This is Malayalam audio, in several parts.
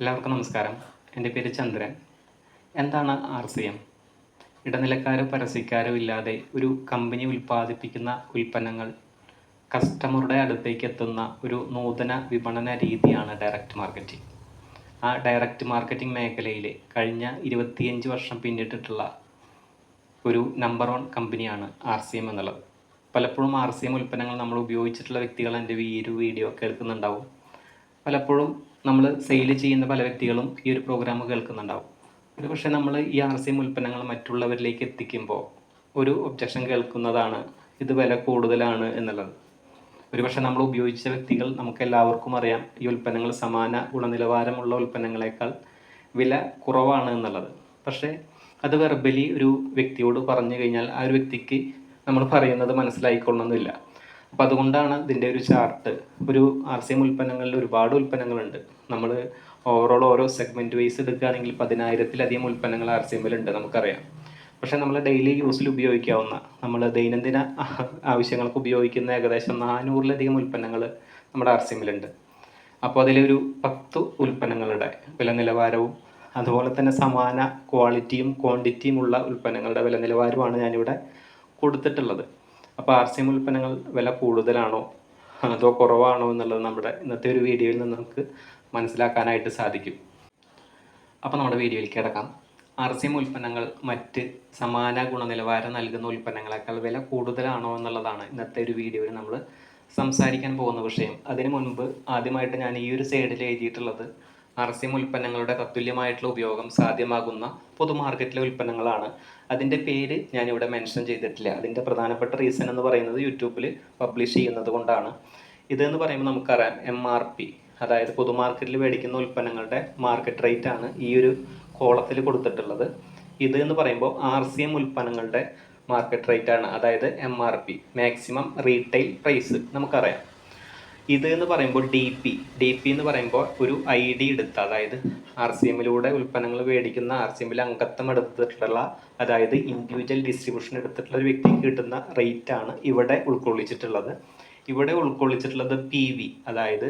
എല്ലാവർക്കും നമസ്കാരം. എന്റെ പേര് ചന്ദ്രൻ. എന്താണ് ആർ സി എം? ഇടനിലക്കാരോ പരസ്യക്കാരോ ഇല്ലാതെ ഒരു കമ്പനി ഉൽപ്പാദിപ്പിക്കുന്ന ഉൽപ്പന്നങ്ങൾ കസ്റ്റമറുടെ അടുത്തേക്ക് എത്തുന്ന ഒരു നൂതന വിപണന രീതിയാണ് ഡയറക്റ്റ് മാർക്കറ്റിംഗ്. ആ ഡയറക്റ്റ് മാർക്കറ്റിംഗ് മേഖലയിൽ കഴിഞ്ഞ ഇരുപത്തിയഞ്ച് വർഷം പിന്നിട്ടിട്ടുള്ള ഒരു നമ്പർ വൺ കമ്പനിയാണ് ആർ സി എം എന്നുള്ളത്. പലപ്പോഴും ആർ സി എം ഉൽപ്പന്നങ്ങൾ നമ്മൾ ഉപയോഗിച്ചിട്ടുള്ള വ്യക്തികൾ എന്റെ ഈ ഒരു വീഡിയോ കേൾക്കുന്നുണ്ടാവും പലപ്പോഴും നമ്മൾ സെയിൽ ചെയ്യുന്ന പല വ്യക്തികളും ഈ ഒരു പ്രോഗ്രാം കേൾക്കുന്നുണ്ടാവും. ഒരു പക്ഷേ നമ്മൾ ഈ ആർ സി എം ഉൽപ്പന്നങ്ങൾ മറ്റുള്ളവരിലേക്ക് എത്തിക്കുമ്പോൾ ഒരു ഒബ്ജക്ഷൻ കേൾക്കുന്നതാണ് ഇത് വില കൂടുതലാണ് എന്നുള്ളത്. ഒരു പക്ഷേ നമ്മൾ ഉപയോഗിച്ച വ്യക്തികൾ നമുക്ക് എല്ലാവർക്കും അറിയാം ഈ ഉൽപ്പന്നങ്ങൾ സമാന ഗുണനിലവാരമുള്ള ഉൽപ്പന്നങ്ങളെക്കാൾ വില കുറവാണ് എന്നുള്ളത്. പക്ഷേ അത് വെർബലി ഒരു വ്യക്തിയോട് പറഞ്ഞു കഴിഞ്ഞാൽ ആ ഒരു വ്യക്തിക്ക് നമ്മൾ പറയുന്നത് മനസ്സിലായിക്കൊള്ളണമെന്നില്ല. അപ്പം അതുകൊണ്ടാണ് ഇതിന്റെ ഒരു ചാർട്ട് ഒരു ആർ സി എം ഉൽപ്പന്നങ്ങളിൽ ഒരുപാട് ഉൽപ്പന്നങ്ങളുണ്ട്. നമ്മൾ ഓവറോൾ ഓരോ സെഗ്മെന്റ് വൈസ് എടുക്കുകയാണെങ്കിൽ പതിനായിരത്തിലധികം ഉൽപ്പന്നങ്ങൾ ആർ സി എമ്മിലുണ്ട് നമുക്കറിയാം. പക്ഷേ നമ്മൾ ഡെയിലി യൂസിൽ ഉപയോഗിക്കാവുന്ന നമ്മൾ ദൈനംദിന ആവശ്യങ്ങൾക്ക് ഉപയോഗിക്കുന്ന ഏകദേശം നാനൂറിലധികം ഉൽപ്പന്നങ്ങൾ നമ്മുടെ ആർ സി എമ്മിലുണ്ട് അപ്പോൾ അതിലൊരു പത്ത് ഉൽപ്പന്നങ്ങളുടെ വില നിലവാരവും അതുപോലെ തന്നെ സമാന ക്വാളിറ്റിയും ക്വാണ്ടിറ്റിയും ഉള്ള ഉൽപ്പന്നങ്ങളുടെ വില നിലവാരമാണ് ഞാനിവിടെ കൊടുത്തിട്ടുള്ളത്. അപ്പോൾ ആർ സി എം ഉൽപ്പന്നങ്ങൾ വില കൂടുതലാണോ? അതോ കുറവാണോ എന്നുള്ളത് നമ്മുടെ ഇന്നത്തെ ഒരു വീഡിയോയിൽ നിന്ന് നമുക്ക് മനസ്സിലാക്കാനായിട്ട് സാധിക്കും. അപ്പോൾ നമ്മുടെ വീഡിയോയിൽ കിടക്കാം. ആർ സി എം ഉൽപ്പന്നങ്ങൾ മറ്റ് സമാന ഗുണനിലവാരം നൽകുന്ന ഉൽപ്പന്നങ്ങളെക്കാൾ വില കൂടുതലാണോ എന്നുള്ളതാണ് ഇന്നത്തെ ഒരു വീഡിയോയിൽ നമ്മൾ സംസാരിക്കാൻ പോകുന്ന വിഷയം. അതിനു മുൻപ് ആദ്യമായിട്ട് ഞാൻ ഈ ഒരു സൈഡിൽ എഴുതിയിട്ടുള്ളത് ആർ സി എം ഉൽപ്പന്നങ്ങളുടെ തത്തുല്യമായിട്ടുള്ള ഉപയോഗം സാധ്യമാകുന്ന പൊതുമാർക്കറ്റിലെ ഉൽപ്പന്നങ്ങളാണ്. അതിന്റെ പേര് ഞാനിവിടെ മെൻഷൻ ചെയ്തിട്ടില്ല. അതിന്റെ പ്രധാനപ്പെട്ട റീസൺ എന്ന് പറയുന്നത് യൂട്യൂബിൽ പബ്ലിഷ് ചെയ്യുന്നത് കൊണ്ടാണ്. ഇതെന്ന് പറയുമ്പോൾ നമുക്കറിയാം എം ആർ പി അതായത് പൊതുമാർക്കറ്റിൽ മേടിക്കുന്ന ഉൽപ്പന്നങ്ങളുടെ മാർക്കറ്റ് റേറ്റ് ആണ് ഈ ഒരു കോളത്തിൽ കൊടുത്തിട്ടുള്ളത്. ഇത് എന്ന് പറയുമ്പോൾ ആർ സി എം ഉൽപ്പന്നങ്ങളുടെ മാർക്കറ്റ് റേറ്റ് ആണ്. അതായത് M R P maximum retail price നമുക്കറിയാം. ഇത് എന്ന് പറയുമ്പോൾ ഡി പി ഡി പി എന്ന് പറയുമ്പോൾ ഒരു ഐ ഡി എടുത്ത് അതായത് ആർ സി എമ്മിലൂടെ ഉൽപ്പന്നങ്ങൾ മേടിക്കുന്ന ആർ സി എമ്മിൽ അംഗത്വം എടുത്തിട്ടുള്ള അതായത് ഇൻഡിവിജ്വൽ ഡിസ്ട്രിബ്യൂഷൻ എടുത്തിട്ടുള്ള ഒരു വ്യക്തിക്ക് കിട്ടുന്ന റേറ്റ് ആണ് ഇവിടെ ഉൾക്കൊള്ളിച്ചിട്ടുള്ളത്. ഇവിടെ ഉൾക്കൊള്ളിച്ചിട്ടുള്ളത് പി വി അതായത്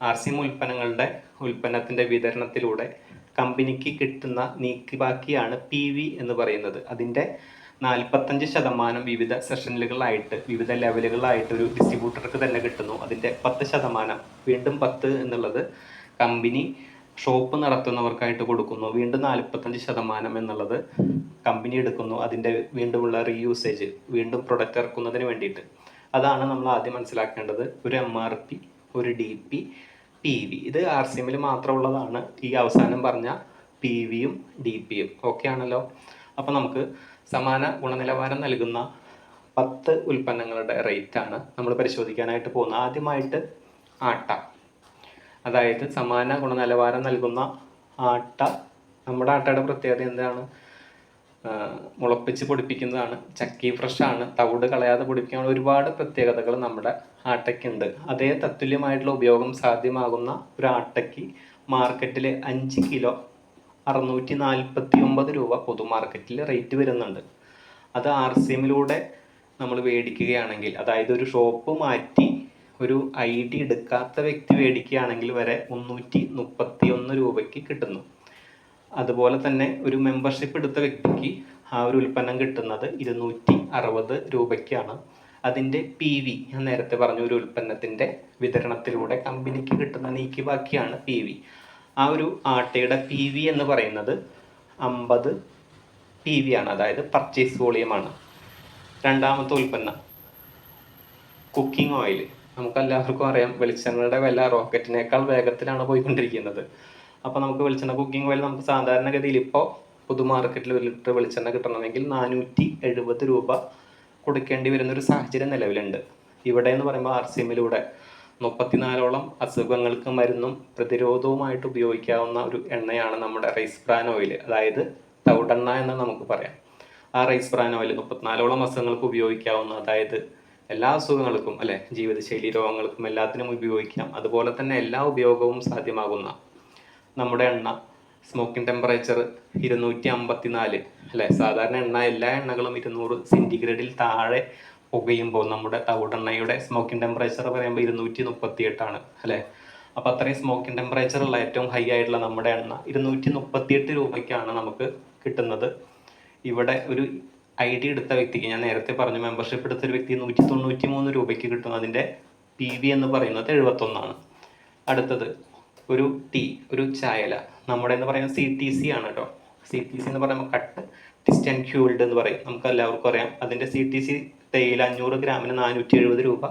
ആർ സി എം ഉൽപ്പന്നങ്ങളുടെ ഉൽപ്പന്നത്തിന്റെ വിതരണത്തിലൂടെ കമ്പനിക്ക് കിട്ടുന്ന നീക്കി ബാക്കിയാണ് പി വി എന്ന് പറയുന്നത്. അതിന്റെ നാൽപ്പത്തഞ്ച് ശതമാനം വിവിധ സെഷനുകളായിട്ട് വിവിധ ലെവലുകളായിട്ട് ഒരു ഡിസ്ട്രിബ്യൂട്ടർക്ക് തന്നെ കിട്ടുന്നു. അതിന്റെ പത്ത് ശതമാനം വീണ്ടും പത്ത് എന്നുള്ളത് കമ്പനി ഷോപ്പ് നടത്തുന്നവർക്കായിട്ട് കൊടുക്കുന്നു. വീണ്ടും നാൽപ്പത്തഞ്ച് ശതമാനം എന്നുള്ളത് കമ്പനി എടുക്കുന്നു. അതിന്റെ വീണ്ടുമുള്ള റീയൂസേജ് വീണ്ടും പ്രൊഡക്റ്റ് ഇറക്കുന്നതിന് വേണ്ടിയിട്ട്. അതാണ് നമ്മൾ ആദ്യം മനസ്സിലാക്കേണ്ടത്. ഒരു എം ആർ പി ഒരു ഡി പി പി വി ഇത് ആർ സി എമ്മിൽ മാത്രമുള്ളതാണ് ഈ അവസാനം പറഞ്ഞ പി വിയും ഡി പിയും ഓക്കെ ആണല്ലോ? അപ്പോൾ നമുക്ക് സമാന ഗുണനിലവാരം നൽകുന്ന പത്ത് ഉൽപ്പന്നങ്ങളുടെ റേറ്റ് ആണ് നമ്മൾ പരിശോധിക്കാനായിട്ട് പോകുന്നത്. ആദ്യമായിട്ട് ആട്ട. അതായത് സമാന ഗുണനിലവാരം നൽകുന്ന ആട്ട. നമ്മുടെ ആട്ടയുടെ പ്രത്യേകത എന്താണ്? മുളപ്പിച്ച് പൊടിപ്പിക്കുന്നതാണ്. ചക്കി ഫ്രഷ് ആണ്. തവിട് കളയാതെ പൊടിപ്പിക്കാനുള്ള ഒരുപാട് പ്രത്യേകതകൾ നമ്മുടെ ആട്ടയ്ക്കുണ്ട്. അതേ തത്തുല്യമായിട്ടുള്ള ഉപയോഗം സാധ്യമാകുന്ന ഒരു ആട്ടയ്ക്ക് മാർക്കറ്റിൽ അഞ്ച് കിലോ അറുന്നൂറ്റി നാൽപ്പത്തി ഒമ്പത് രൂപ പൊതുമാർക്കറ്റിൽ റേറ്റ് വരുന്നുണ്ട്. അത് ആർ സി എമ്മിലൂടെ നമ്മൾ മേടിക്കുകയാണെങ്കിൽ അതായത് ഒരു ഷോപ്പ് മാറ്റി ഒരു ഐ ഡി എടുക്കാത്ത വ്യക്തി മേടിക്കുകയാണെങ്കിൽ വരെ മുന്നൂറ്റി മുപ്പത്തി ഒന്ന് രൂപയ്ക്ക് കിട്ടുന്നു. അതുപോലെ തന്നെ ഒരു മെമ്പർഷിപ്പ് എടുത്ത വ്യക്തിക്ക് ആ ഒരു ഉൽപ്പന്നം കിട്ടുന്നത് ഇരുന്നൂറ്റി അറുപത് രൂപയ്ക്കാണ്. അതിന്റെ പി വി ഞാൻ നേരത്തെ പറഞ്ഞ ഒരു ഉൽപ്പന്നത്തിന്റെ വിതരണത്തിലൂടെ കമ്പനിക്ക് കിട്ടുന്ന നീക്കി ബാക്കിയാണ് പി വി ആ ഒരു ആട്ടയുടെ പി വി എന്ന് പറയുന്നത് അമ്പത് പി വി ആണ് അതായത് പർച്ചേസ് വോളിയമാണ് രണ്ടാമത്തെ ഉൽപ്പന്നം കുക്കിംഗ് ഓയിൽ നമുക്കെല്ലാവർക്കും അറിയാം വെളിച്ചെണ്ണയുടെ വില റോക്കറ്റിനേക്കാൾ വേഗത്തിലാണ് പോയിക്കൊണ്ടിരിക്കുന്നത്. അപ്പോൾ നമുക്ക് വെളിച്ചെണ്ണ കുക്കിംഗ് ഓയിൽ നമുക്ക് സാധാരണഗതിയിൽ ഇപ്പോൾ പൊതുമാർക്കറ്റിൽ ഒരു ലിറ്റർ വെളിച്ചെണ്ണ കിട്ടണമെങ്കിൽ നാനൂറ്റി എഴുപത് രൂപ കൊടുക്കേണ്ടി വരുന്ന ഒരു സാഹചര്യം നിലവിലുണ്ട്. ഇവിടെ എന്ന് പറയുമ്പോൾ ആർ സി എമ്മിലൂടെ മുപ്പത്തിനാലോളം അസുഖങ്ങൾക്ക് മരുന്നും പ്രതിരോധവുമായിട്ട് ഉപയോഗിക്കാവുന്ന ഒരു എണ്ണയാണ് നമ്മുടെ റൈസ് ബ്രാൻ ഓയിൽ അതായത് തൗടെണ്ണ എന്ന് നമുക്ക് പറയാം. ആ റൈസ് ബ്രാൻ ഓയിൽ മുപ്പത്തിനാലോളം അസുഖങ്ങൾക്ക് ഉപയോഗിക്കാവുന്ന അതായത് എല്ലാ അസുഖങ്ങൾക്കും അല്ലെ ജീവിതശൈലി രോഗങ്ങൾക്കും എല്ലാത്തിനും ഉപയോഗിക്കാം. അതുപോലെ തന്നെ എല്ലാ ഉപയോഗവും സാധ്യമാകുന്ന നമ്മുടെ എണ്ണ സ്മോക്കിംഗ് ടെമ്പറേച്ചർ ഇരുന്നൂറ്റി അമ്പത്തിനാല് അല്ലെ? സാധാരണ എണ്ണ എല്ലാ എണ്ണകളും ഇരുന്നൂറ് സെന്റിഗ്രേഡിൽ താഴെ പുകയുമ്പോൾ നമ്മുടെ തവിടെണ്ണയുടെ സ്മോക്കിംഗ് ടെമ്പറേച്ചർ പറയുമ്പോൾ ഇരുന്നൂറ്റി മുപ്പത്തി എട്ടാണ് അല്ലേ? അപ്പോൾ അത്രയും സ്മോക്കിംഗ് ടെമ്പറേച്ചർ ഉള്ള ഏറ്റവും ഹൈ ആയിട്ടുള്ള നമ്മുടെ എണ്ണ ഇരുന്നൂറ്റി മുപ്പത്തിയെട്ട് രൂപയ്ക്കാണ് നമുക്ക് കിട്ടുന്നത്. ഇവിടെ ഒരു ഐ ഡി എടുത്ത വ്യക്തിക്ക് ഞാൻ നേരത്തെ പറഞ്ഞു മെമ്പർഷിപ്പ് എടുത്ത ഒരു വ്യക്തി നൂറ്റി തൊണ്ണൂറ്റി മൂന്ന് രൂപയ്ക്ക് കിട്ടും അതിന്റെ പി വി എന്ന് പറയുന്നത് എഴുപത്തൊന്നാണ്. അടുത്തത് ഒരു ടീ ഒരു ചായല. നമ്മുടെ എന്ന് പറയുന്നത് സി ടി സി ആണ് കേട്ടോ സി ടി സി എന്ന് പറയുമ്പോൾ കട്ട് ഡിസ്റ്റൻ ക്യൂൾഡ് എന്ന് പറയും. നമുക്ക് എല്ലാവർക്കും അറിയാം. അതിന്റെ സി ടി സി തേയില അഞ്ഞൂറ് ഗ്രാമിന് നാനൂറ്റി എഴുപത് രൂപ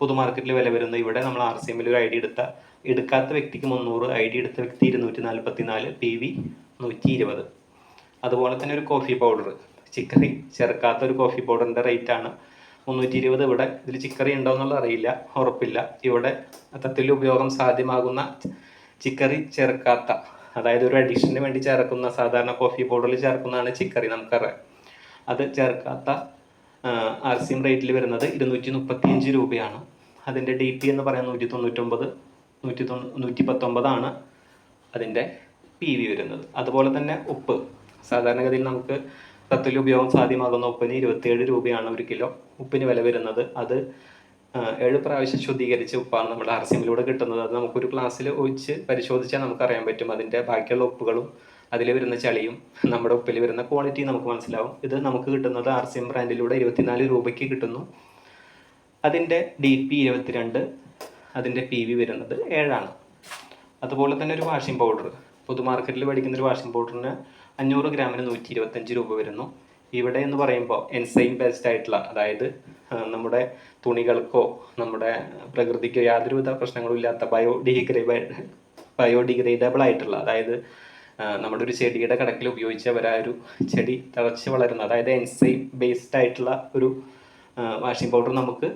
പൊതുമാർക്കറ്റിൽ വില വരുന്ന. ഇവിടെ നമ്മൾ ആർ സി എമ്മിൽ ഒരു ഐ ഡി എടുത്ത. എടുക്കാത്ത വ്യക്തിക്ക് മുന്നൂറ് ഐ ഡി എടുത്ത വ്യക്തി ഇരുന്നൂറ്റി നാൽപ്പത്തി നാല് പി വി നൂറ്റി ഇരുപത് അതുപോലെ തന്നെ ഒരു കോഫി പൗഡർ ചിക്കറി. ചേർക്കാത്ത ഒരു കോഫി പൗഡറിന്റെ റേറ്റ് ആണ്. മുന്നൂറ്റി ഇരുപത് ഇവിടെ. ഇതിൽ ചിക്കറി ഉണ്ടോ എന്നുള്ളത് അറിയില്ല. ഉറപ്പില്ല. ഇവിടെ തത്തിൽ ഉപയോഗം സാധ്യമാകുന്ന ചിക്കറി ചേർക്കാത്ത അതായത് ഒരു അഡീഷന് വേണ്ടി ചേർക്കുന്ന സാധാരണ കോഫി പൗഡറിൽ ചേർക്കുന്നതാണ് ചിക്കറി നമുക്കറിയാം. അത് ചേർക്കാത്ത ആർ സി എം റേറ്റിൽ വരുന്നത് ഇരുന്നൂറ്റി മുപ്പത്തിയഞ്ച് രൂപയാണ്. അതിന്റെ ഡി പി എന്ന് പറയുന്നത് നൂറ്റി തൊണ്ണൂറ്റൊമ്പത് നൂറ്റി തൊണ്ണൂ നൂറ്റി പത്തൊമ്പതാണ് അതിന്റെ പി വി വരുന്നത്. അതുപോലെ തന്നെ ഉപ്പ്. സാധാരണഗതിയിൽ നമുക്ക് തത്തിൽ ഉപയോഗം സാധ്യമാകുന്ന ഉപ്പിന് ഇരുപത്തിയേഴ് രൂപയാണ് ഒരു കിലോ. ഉപ്പിന് വില വരുന്നത്. അത് ഏഴ് പ്രാവശ്യം ശുദ്ധീകരിച്ച ഉപ്പാണ് നമ്മുടെ ആർ സി എമ്മിലൂടെ കിട്ടുന്നത്. അത് നമുക്കൊരു ക്ലാസ്സിൽ ഒഴിച്ച് പരിശോധിച്ചാൽ നമുക്കറിയാൻ പറ്റും. അതിന്റെ ബാക്കിയുള്ള ഉപ്പുകളും അതിൽ വരുന്ന ചളിയും നമ്മുടെ ഉപ്പിൽ വരുന്ന ക്വാളിറ്റി നമുക്ക് മനസ്സിലാവും. ഇത് നമുക്ക് കിട്ടുന്നത് ആർ സി എം ബ്രാൻഡിലൂടെ ഇരുപത്തിനാല് രൂപയ്ക്ക് കിട്ടുന്നു. അതിന്റെ ഡി പി ഇരുപത്തിരണ്ട് അതിന്റെ പി വി വരുന്നത് ഏഴാണ്. അതുപോലെ തന്നെ ഒരു വാഷിംഗ് പൗഡർ. പൊതുമാർക്കറ്റിൽ മേടിക്കുന്ന ഒരു വാഷിംഗ് പൗഡറിന് അഞ്ഞൂറ് ഗ്രാമിന് നൂറ്റി ഇരുപത്തഞ്ച് രൂപ വരുന്നു. ഇവിടെ എന്ന് പറയുമ്പോൾ എൻസൈം ബേസ്ഡ് ആയിട്ടുള്ള അതായത് നമ്മുടെ തുണികൾക്കോ നമ്മുടെ പ്രകൃതിക്കോ യാതൊരുവിധ പ്രശ്നങ്ങളും ഇല്ലാത്ത ബയോഡിഗ്രേബിൾ ബയോഡിഗ്രേഡബിൾ ആയിട്ടുള്ള അതായത് നമ്മുടെ ഒരു ചെടിയുടെ കണക്കിൽ ഉപയോഗിച്ച വരാ ഒരു ചെടി തഴച്ച് വളരുന്ന അതായത് എൻസൈം ബേസ്ഡ് ആയിട്ടുള്ള ഒരു വാഷിംഗ് പൗഡർ നമുക്ക്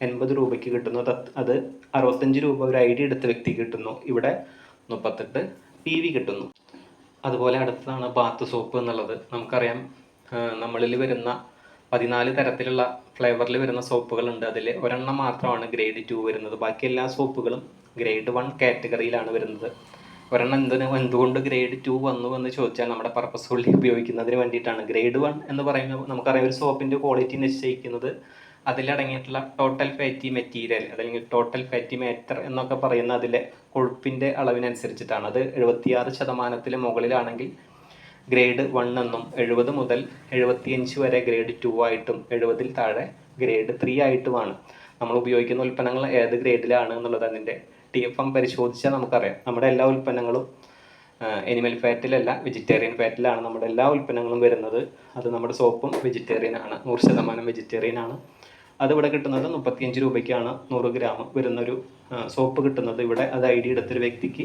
എൺപത് രൂപയ്ക്ക് കിട്ടുന്നു. അത് അറുപത്തഞ്ച് രൂപ ഒരു ഐ ഡി എടുത്ത വ്യക്തി കിട്ടുന്നു. ഇവിടെ മുപ്പത്തെട്ട് പി വി കിട്ടുന്നു. അതുപോലെ അടുത്തതാണ് ബാത്ത് സോപ്പ് എന്നുള്ളത്. നമുക്കറിയാം നമ്മളിൽ വരുന്ന പതിനാല് തരത്തിലുള്ള ഫ്ലേവറിൽ വരുന്ന സോപ്പുകളുണ്ട്. അതിൽ ഒരെണ്ണം മാത്രമാണ് ഗ്രേഡ് ടു വരുന്നത്. ബാക്കി എല്ലാ സോപ്പുകളും ഗ്രേഡ് വൺ കാറ്റഗറിയിലാണ് വരുന്നത്. ഒരെണ്ണം എന്തിന് എന്തുകൊണ്ട് ഗ്രേഡ് ടു വന്നു എന്ന് ചോദിച്ചാൽ നമ്മുടെ പർപ്പസ് ഫുള്ളി ഉപയോഗിക്കുന്നതിന് വേണ്ടിയിട്ടാണ്. ഗ്രേഡ് വൺ എന്ന് പറയുമ്പോൾ നമുക്കറിയാം ഒരു സോപ്പിന്റെ ക്വാളിറ്റി നിശ്ചയിക്കുന്നത് അതിലടങ്ങിയിട്ടുള്ള ടോട്ടൽ ഫാറ്റി മെറ്റീരിയൽ അല്ലെങ്കിൽ ടോട്ടൽ ഫാറ്റി മാറ്റർ എന്നൊക്കെ പറയുന്ന അതിലെ കൊഴുപ്പിന്റെ അളവിനനുസരിച്ചിട്ടാണ്. അത് എഴുപത്തിയാറ് ശതമാനത്തിന് മുകളിലാണെങ്കിൽ ഗ്രേഡ് വൺ എന്നും എഴുപത് മുതൽ എഴുപത്തിയഞ്ച് വരെ ഗ്രേഡ് ടു ആയിട്ടും എഴുപതിൽ താഴെ ഗ്രേഡ് ത്രീ ആയിട്ടുമാണ്. നമ്മൾ ഉപയോഗിക്കുന്ന ഉൽപ്പന്നങ്ങൾ ഏത് ഗ്രേഡിലാണ് എന്നുള്ളത് അതിന്റെ ടി എഫ് എം പരിശോധിച്ചാൽ നമുക്കറിയാം. നമ്മുടെ എല്ലാ ഉൽപ്പന്നങ്ങളും എനിമൽ ഫാറ്റിലല്ല വെജിറ്റേറിയൻ ഫാറ്റിലാണ് നമ്മുടെ എല്ലാ ഉൽപ്പന്നങ്ങളും വരുന്നത്. അത് നമ്മുടെ സോപ്പും വെജിറ്റേറിയൻ ആണ് നൂറ് ശതമാനം വെജിറ്റേറിയൻ ആണ്. അതിവിടെ കിട്ടുന്നത് മുപ്പത്തിയഞ്ച് രൂപയ്ക്കാണ് നൂറ് ഗ്രാം വരുന്നൊരു സോപ്പ് കിട്ടുന്നത്. ഇവിടെ അത് ഐ ഡി എടുത്തൊരു വ്യക്തിക്ക്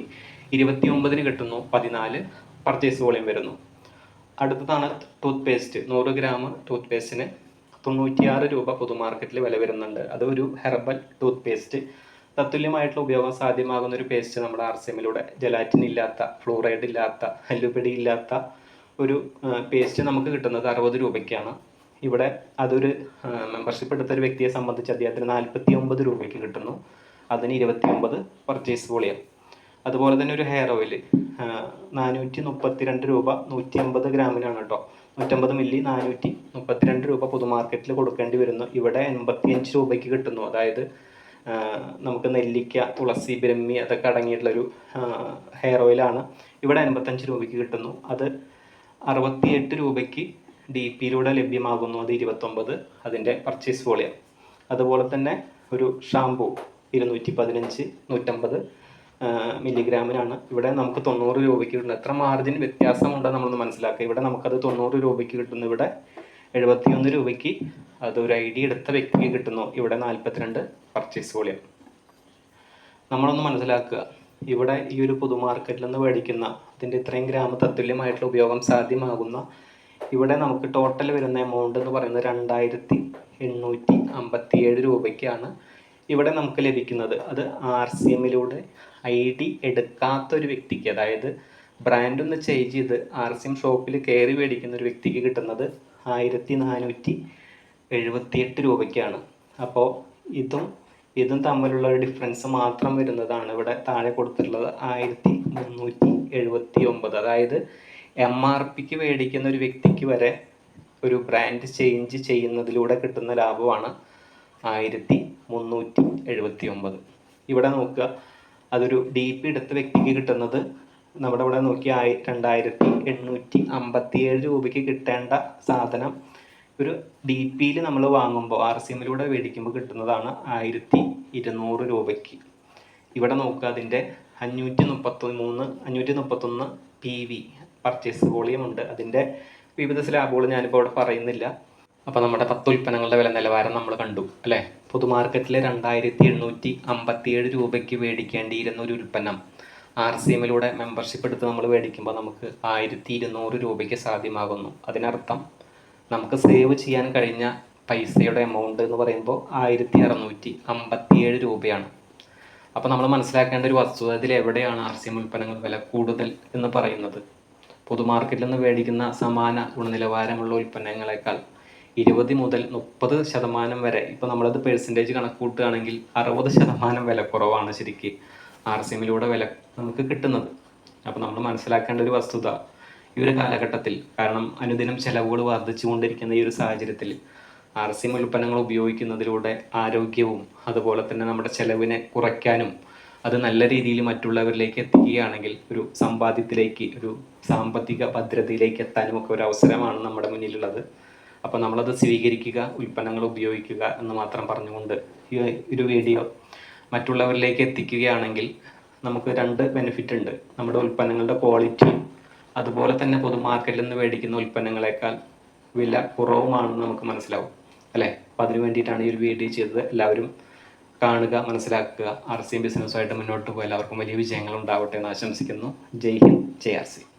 ഇരുപത്തി ഒമ്പതിന് കിട്ടുന്നു പതിനാല് പർച്ചേസ് വോളിയം വരുന്നു. അടുത്തതാണ് ടൂത്ത് പേസ്റ്റ് നൂറ് ഗ്രാം ടൂത്ത് പേസ്റ്റിന് തൊണ്ണൂറ്റിയാറ് രൂപ പൊതുമാർക്കറ്റിൽ വില വരുന്നുണ്ട്. അത് ഒരു ഹെർബൽ ടൂത്ത് പേസ്റ്റ് തത്തുല്യമായിട്ടുള്ള ഉപയോഗം സാധ്യമാകുന്ന ഒരു പേസ്റ്റ് നമ്മുടെ ആർ സി എമ്മിലൂടെ ജലാറ്റിൻ ഇല്ലാത്ത ഫ്ലൂറൈഡ് ഇല്ലാത്ത അല്ലുപിടി ഇല്ലാത്ത ഒരു പേസ്റ്റ് നമുക്ക് കിട്ടുന്നത് അറുപത് രൂപയ്ക്കാണ്. ഇവിടെ അതൊരു മെമ്പർഷിപ്പ് എടുത്ത ഒരു വ്യക്തിയെ സംബന്ധിച്ച് അദ്ദേഹത്തിന് നാൽപ്പത്തി ഒമ്പത് രൂപയ്ക്ക് കിട്ടുന്നു. അതിന് ഇരുപത്തി ഒമ്പത് പർച്ചേസ് വോളിയം അതുപോലെ തന്നെ ഒരു ഹെയർ ഓയിൽ നാനൂറ്റി മുപ്പത്തിരണ്ട് രൂപ നൂറ്റി അമ്പത് ഗ്രാമിനാണ് കേട്ടോ. നൂറ്റമ്പത് മില്ലി നാനൂറ്റി മുപ്പത്തിരണ്ട് രൂപ പൊതുമാർക്കറ്റിൽ കൊടുക്കേണ്ടി വരുന്നു. ഇവിടെ എൺപത്തിയഞ്ച് രൂപയ്ക്ക് കിട്ടുന്നു. അതായത് നമുക്ക് നെല്ലിക്ക തുളസി ബ്രഹ്മി അതൊക്കെ അടങ്ങിയിട്ടുള്ളൊരു ഹെയർ ഓയിലാണ് ഇവിടെ എൺപത്തഞ്ച് രൂപയ്ക്ക് കിട്ടുന്നു. അത് അറുപത്തിയെട്ട് രൂപയ്ക്ക് ഡി പിയിലൂടെ ലഭ്യമാകുന്നു. അത് ഇരുപത്തൊമ്പത് അതിന്റെ പർച്ചേസ് വോളിയം അതുപോലെ തന്നെ ഒരു ഷാംപൂ ഇരുന്നൂറ്റി പതിനഞ്ച് നൂറ്റമ്പത്. മില്ലിഗ്രാമിനാണ്. ഇവിടെ നമുക്ക് തൊണ്ണൂറ് രൂപയ്ക്ക് കിട്ടുന്നത്. എത്ര മാർജിൻ വ്യത്യാസമുണ്ടെന്ന് നമ്മളൊന്ന് മനസ്സിലാക്കുക. ഇവിടെ നമുക്കത് തൊണ്ണൂറ് രൂപയ്ക്ക് കിട്ടുന്നു. ഇവിടെ എഴുപത്തിയൊന്ന് രൂപയ്ക്ക് അതൊരു ഐ ഡി എടുത്ത വ്യക്തിക്ക് കിട്ടുന്നു. ഇവിടെ നാൽപ്പത്തിരണ്ട് പർച്ചേസ് വോളിയം നമ്മളൊന്ന് മനസ്സിലാക്കുക. ഇവിടെ ഈ ഒരു പൊതുമാർക്കറ്റിൽ നിന്ന് മേടിക്കുന്ന അതിന്റെ ഇത്രയും ഗ്രാമ തത്തുല്യമായിട്ടുള്ള ഉപയോഗം സാധ്യമാകുന്ന ഇവിടെ നമുക്ക് ടോട്ടൽ വരുന്ന എമൗണ്ട് എന്ന് പറയുന്നത് രണ്ടായിരത്തി എണ്ണൂറ്റി അമ്പത്തിയേഴ് രൂപയ്ക്കാണ് ഇവിടെ നമുക്ക് ലഭിക്കുന്നത്. അത് ആർ സി എമ്മിലൂടെ ഐ ഡി എടുക്കാത്ത ഒരു വ്യക്തിക്ക് അതായത് ബ്രാൻഡ് ഒന്ന് ചേഞ്ച് ചെയ്ത് ആർ സി എം ഷോപ്പിൽ കയറി മേടിക്കുന്ന ഒരു വ്യക്തിക്ക് കിട്ടുന്നത് ആയിരത്തി നാനൂറ്റി എഴുപത്തിയെട്ട് രൂപയ്ക്കാണ്. അപ്പോൾ ഇതും ഇതും തമ്മിലുള്ള ഒരു ഡിഫറൻസ് മാത്രം വരുന്നതാണ് ഇവിടെ താഴെ കൊടുത്തിട്ടുള്ളത് ആയിരത്തി മുന്നൂറ്റി എഴുപത്തി ഒമ്പത് അതായത് എം ആർ പിക്ക് മേടിക്കുന്ന ഒരു വ്യക്തിക്ക് വരെ ഒരു ബ്രാൻഡ് ചേഞ്ച് ചെയ്യുന്നതിലൂടെ കിട്ടുന്ന ലാഭമാണ് ആയിരത്തി മുന്നൂറ്റി എഴുപത്തി ഒമ്പത് ഇവിടെ നോക്കുക അതൊരു ഡി പി എടുത്ത വ്യക്തിക്ക് കിട്ടുന്നത് നമ്മുടെ ഇവിടെ നോക്കി ആയി രണ്ടായിരത്തി എണ്ണൂറ്റി അമ്പത്തിയേഴ് രൂപയ്ക്ക് കിട്ടേണ്ട സാധനം ഒരു ഡി പിയിൽ നമ്മൾ വാങ്ങുമ്പോൾ ആർ സി എമ്മിലൂടെ മേടിക്കുമ്പോൾ കിട്ടുന്നതാണ് ആയിരത്തി ഇരുന്നൂറ് രൂപയ്ക്ക്. ഇവിടെ നോക്കുക അതിന്റെ അഞ്ഞൂറ്റി മുപ്പത്തി മൂന്ന് അഞ്ഞൂറ്റി മുപ്പത്തൊന്ന് പി വി പർച്ചേസ് വോളിയം ഉണ്ട്. അതിന്റെ വിവിധ സ്ലാബുകൾ ഞാനിപ്പോൾ ഇവിടെ പറയുന്നില്ല. അപ്പോൾ നമ്മുടെ പത്ത് ഉൽപ്പന്നങ്ങളുടെ വില നിലവാരം നമ്മൾ കണ്ടു അല്ലേ? പൊതുമാർക്കറ്റിൽ രണ്ടായിരത്തി എണ്ണൂറ്റി അമ്പത്തിയേഴ് രൂപയ്ക്ക് മേടിക്കേണ്ടിയിരുന്ന ഒരു ഉൽപ്പന്നം. ആർ സി എമ്മിലൂടെ മെമ്പർഷിപ്പ് എടുത്ത് നമ്മൾ മേടിക്കുമ്പോൾ നമുക്ക് ആയിരത്തി ഇരുന്നൂറ് രൂപയ്ക്ക് സാധ്യമാകുന്നു. അതിനർത്ഥം നമുക്ക് സേവ് ചെയ്യാൻ കഴിഞ്ഞ പൈസയുടെ എമൗണ്ട് എന്ന് പറയുമ്പോൾ ആയിരത്തി അറുന്നൂറ്റി അമ്പത്തിയേഴ് രൂപയാണ്. അപ്പോൾ നമ്മൾ മനസ്സിലാക്കേണ്ട ഒരു വസ്തുത ഇതിൽ എവിടെയാണ് ആർ സി എം ഉൽപ്പന്നങ്ങൾ വില കൂടുതൽ എന്ന് പറയുന്നത്? പൊതുമാർക്കറ്റിൽ നിന്ന് മേടിക്കുന്ന സമാന ഗുണനിലവാരമുള്ള ഉൽപ്പന്നങ്ങളെക്കാൾ ഇരുപത് മുതൽ മുപ്പത് ശതമാനം വരെ. ഇപ്പോൾ നമ്മളത് പെർസെന്റേജ് കണക്ക് കൂട്ടുകയാണെങ്കിൽ അറുപത് ശതമാനം വില കുറവാണ് ശരിക്ക് ആർ സി എമ്മിലൂടെ വില നമുക്ക് കിട്ടുന്നത്. അപ്പോൾ നമ്മൾ മനസ്സിലാക്കേണ്ട ഒരു വസ്തുത ഈ ഒരു കാലഘട്ടത്തിൽ. കാരണം അനുദിനം ചെലവുകൾ വർദ്ധിച്ചുകൊണ്ടിരിക്കുന്ന ഈ ഒരു സാഹചര്യത്തിൽ ആർ സി എം ഉൽപ്പന്നങ്ങൾ ഉപയോഗിക്കുന്നതിലൂടെ ആരോഗ്യവും അതുപോലെ തന്നെ നമ്മുടെ ചെലവിനെ കുറയ്ക്കാനും അത് നല്ല രീതിയിൽ മറ്റുള്ളവരിലേക്ക് എത്തിക്കുകയാണെങ്കിൽ ഒരു സമ്പാദ്യത്തിലേക്ക് ഒരു സാമ്പത്തിക ഭദ്രതയിലേക്ക് എത്താനും ഒക്കെ ഒരു അവസരമാണ് നമ്മുടെ മുന്നിലുള്ളത്. അപ്പോൾ നമ്മളത് സ്വീകരിക്കുക ഉൽപ്പന്നങ്ങൾ ഉപയോഗിക്കുക എന്ന് മാത്രം പറഞ്ഞുകൊണ്ട് ഈ ഒരു വീഡിയോ മറ്റുള്ളവരിലേക്ക് എത്തിക്കുകയാണെങ്കിൽ നമുക്ക് രണ്ട് ബെനിഫിറ്റ് ഉണ്ട്. നമ്മുടെ ഉൽപ്പന്നങ്ങളുടെ ക്വാളിറ്റി അതുപോലെ തന്നെ പൊതു മാർക്കറ്റിൽ നിന്ന് മേടിക്കുന്ന ഉൽപ്പന്നങ്ങളെക്കാൾ വില കുറവുമാണെന്ന് നമുക്ക് മനസ്സിലാവും. അല്ലേ? അപ്പോൾ അതിനു വേണ്ടിയിട്ടാണ് ഈ ഒരു വീഡിയോ ചെയ്തത്. എല്ലാവരും കാണുക മനസ്സിലാക്കുക. ആർ സി എം ബിസിനസ്സുമായിട്ട് മുന്നോട്ട് പോയി. എല്ലാവർക്കും വലിയ വിജയങ്ങൾ ഉണ്ടാവട്ടെ എന്ന് ആശംസിക്കുന്നു. ജയ് ഹിന്ദ് ജയ് ആർ സി.